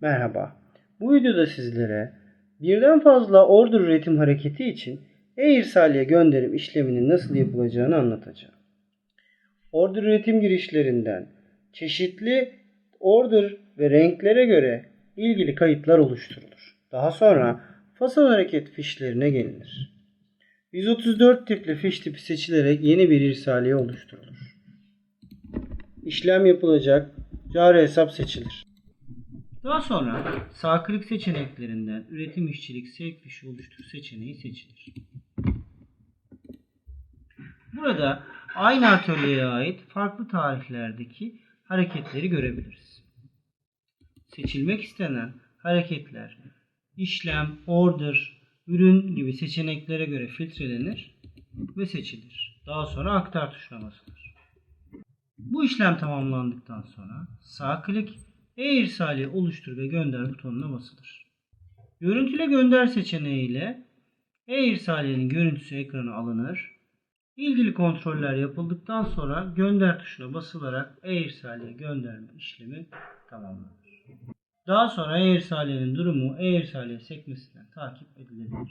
Merhaba. Bu videoda sizlere birden fazla order üretim hareketi için e-irsaliye gönderim işleminin nasıl yapılacağını anlatacağım. Order üretim girişlerinden çeşitli order ve renklere göre ilgili kayıtlar oluşturulur. Daha sonra fasıl hareket fişlerine gelinir. 134 tipli fiş tipi seçilerek yeni bir irsaliye oluşturulur. İşlem yapılacak cari hesap seçilir. Daha sonra sağ seçeneklerinden üretim işçilik sevk fişi oluştur seçeneği seçilir. Burada aynı atölyeye ait farklı tarihlerdeki hareketleri görebiliriz. Seçilmek istenen hareketler işlem, order, ürün gibi seçeneklere göre filtrelenir ve seçilir. Daha sonra aktar tuşuna basılır. Bu işlem tamamlandıktan sonra sağ klik e-irsaliye oluştur ve gönder butonuna basılır. Görüntüle gönder seçeneği ile e-irsaliyenin görüntüsü ekrana alınır. İlgili kontroller yapıldıktan sonra gönder tuşuna basılarak e-irsaliye gönderme işlemi tamamlanır. Daha sonra e-irsaliyenin durumu e-irsaliye sekmesinden takip edilebilir.